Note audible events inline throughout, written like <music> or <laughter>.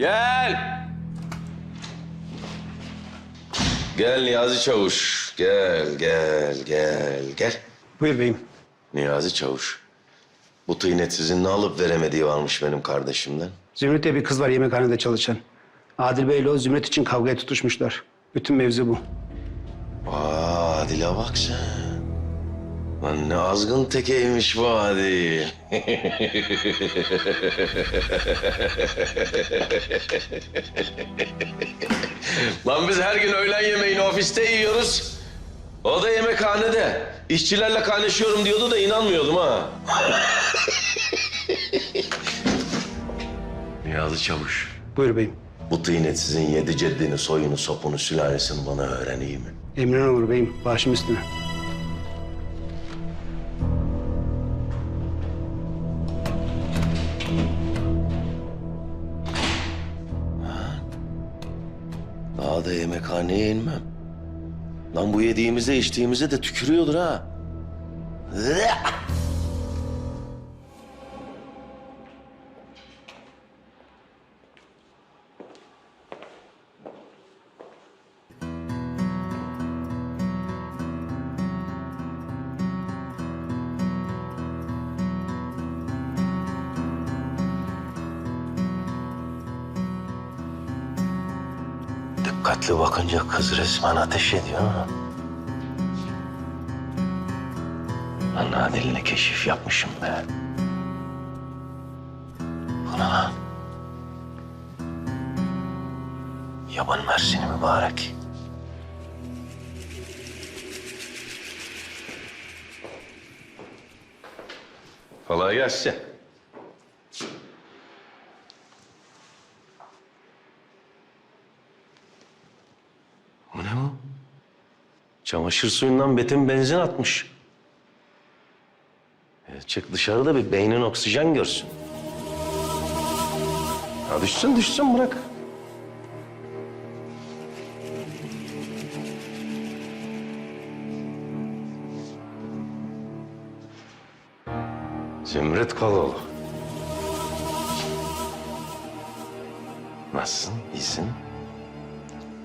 Gel. Gel Niyazi Çavuş. Gel, gel, gel, gel. Buyur beyim. Niyazi Çavuş. Bu tıynet sizin ne alıp veremediği varmış benim kardeşimden. Zümrüt diye bir kız var yemekhanede çalışan. Adil Bey ile o Zümrüt için kavgaya tutuşmuşlar. Bütün mevzu bu. Aa, Adil'e bak sen. Lan ne azgın tekeymiş bu Adil. Lan biz her gün öğlen yemeğini ofiste yiyoruz. O da yemekhanede. İşçilerle kaynaşıyorum diyordu da inanmıyordum ha. Niyazi Çavuş. Buyur beyim. Bu tıynet sizin yedi ceddini, soyunu, sopunu, sülalesini bana öğreneyim mi? Emrin olur beyim. Başım üstüne. Daha da yemekhaneye inmem. Lan bu yediğimize içtiğimize de tükürüyordur ha. Dikkatli bakınca kız resmen ateş ediyor ha. Lan Adil'ine keşif yapmışım be. Ne lan? Yaban mersini mübarek. Kolay gelsin. Bu ne bu? Çamaşır suyundan Betim benzin atmış. E, çık dışarıda bir beynin oksijen görsün. Ya düşsün düşsün bırak. Zümrüt Kaloğlu. Nasılsın? İyisin?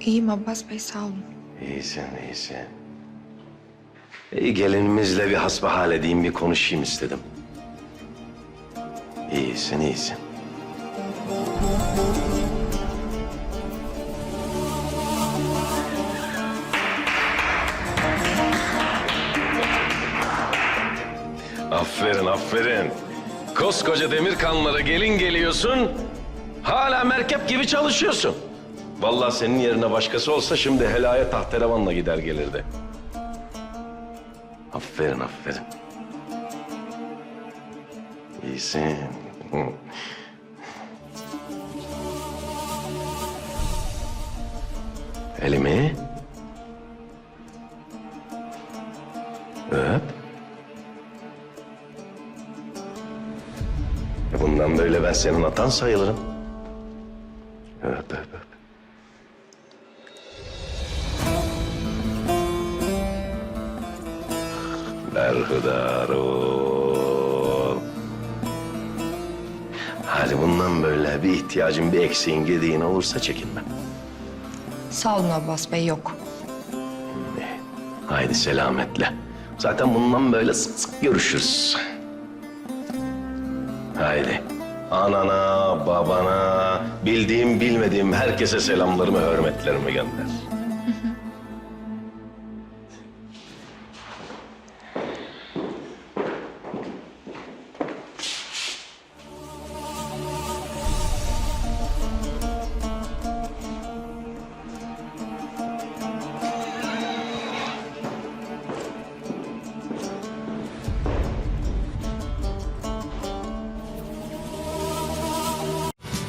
İyiyim Abbas Bey sağ olun. İyisin, iyisin. İyi gelinimizle bir hasbihal edeyim, bir konuşayım istedim. İyisin, iyisin. Aferin, aferin. Koskoca demir kanlara gelin geliyorsun, hala merkep gibi çalışıyorsun. Vallahi senin yerine başkası olsa şimdi helaya tahterevanla gider gelirdi. Aferin, aferin. İyisin. <laughs> Elimi. Öp. Bundan böyle ben senin atan sayılırım. Öp, öp, öp. Berhudar ol. Hadi bundan böyle bir ihtiyacın, bir eksiğin, gediğin olursa çekinme. Sağ olun Abbas Bey yok. Haydi selametle. Zaten bundan böyle sık sık görüşürüz. Haydi. Anana, babana, bildiğim bilmediğim herkese selamlarımı, hürmetlerimi gönder.